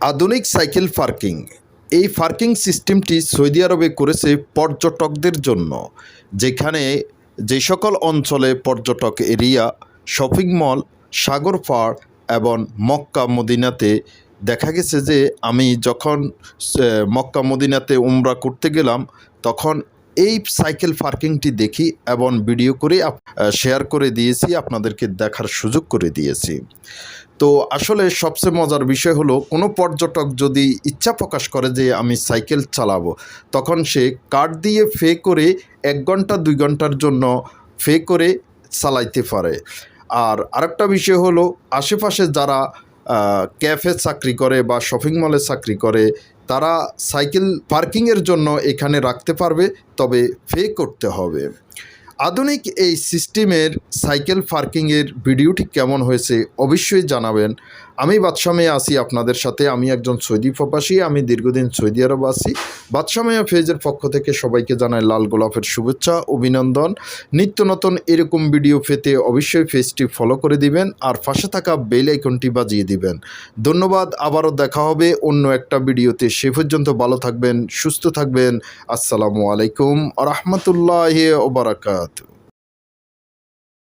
আধুনিক cycle parking. এই parking সিস্টেমটি সৌদি আরবে করেছে পর্যটকদের জন্য, যেখানে যে সকল অঞ্চলে পর্যটক এরিয়া, শপিং মল, সাগর পাড় এবং মক্কা মদিনাতে দেখা গেছে যে আমি যখন মক্কা মদিনাতে উমরা করতে গেলাম, তখন এই সাইকেল পার্কিংটি দেখি এবং ভিডিও করে শেয়ার করে দিয়েছি, আপনাদেরকে দেখার সুযোগ করে দিয়েছি। তো আসলে সবচেয়ে মজার বিষয় হলো, কোনো পর্যটক যদি ইচ্ছা প্রকাশ করে যে আমি সাইকেল চালাবো, তখন সে কার্ড দিয়ে ফে করে এক ঘণ্টা, দুই ঘণ্টার জন্য ফে করে চালাইতে পারে। আর আরেকটা বিষয় হলো, আশেপাশে যারা ক্যাফে চাকরি করে বা শপিং মলে চাকরি করে, তারা সাইকেল পার্কিংয়ের জন্য এখানে রাখতে পারবে, তবে পে করতে হবে। আধুনিক এই সিস্টেমের সাইকেল পার্কিংয়ের ভিডিওটি কেমন হয়েছে অবশ্যই জানাবেন। আমি বাদশামে আছি আপনাদের সাথে। আমি একজন সৌদি প্রবাসী, আমি দীর্ঘদিন সৌদি আরব আছি। বাদশামিয়া ফেজের পক্ষ থেকে সবাইকে জানাই লাল গোলাপের শুভেচ্ছা, অভিনন্দন। নিত্য নতুন এরকম ভিডিও পেতে অবশ্যই ফেজটি ফলো করে দিবেন আর পাশে থাকা বেল আইকনটি বাজিয়ে দিবেন। ধন্যবাদ, আবারও দেখা হবে অন্য একটা ভিডিওতে। সে পর্যন্ত ভালো থাকবেন, সুস্থ থাকবেন। আসসালামু আলাইকুম আ রহমতুল্লাহ ওবরাকাত